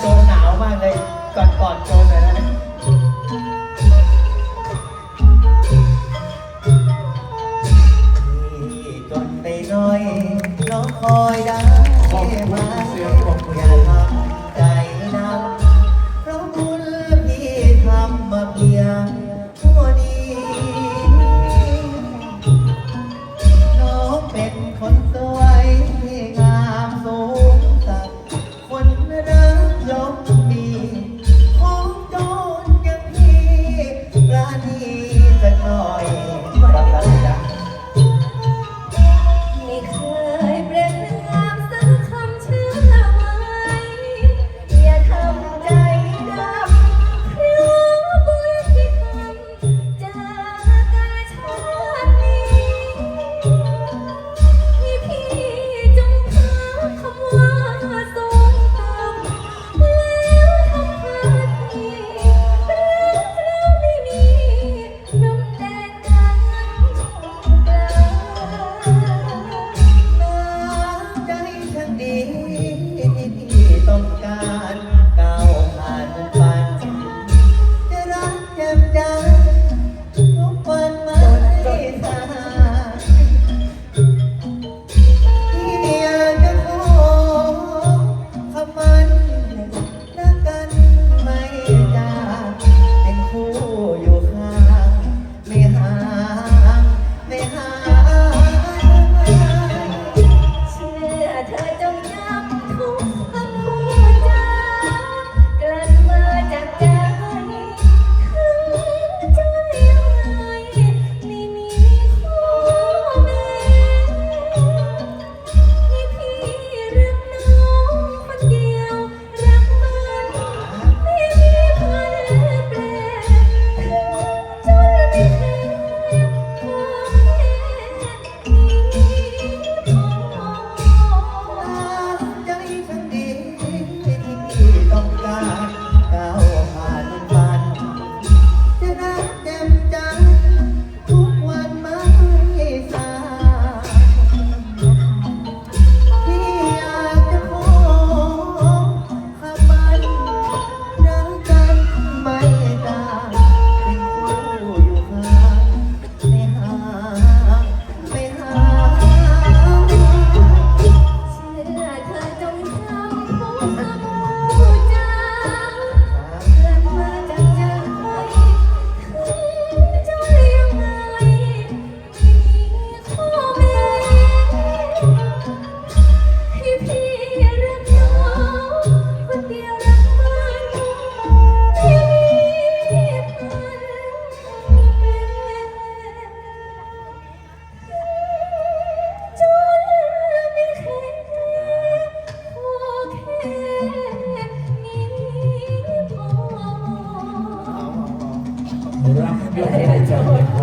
โจนหนาวมากเลยก่อนก่อนโจน่อยนะที่จนไปน้อยน้องคอยได้ไหม Yeah, yeah, totally.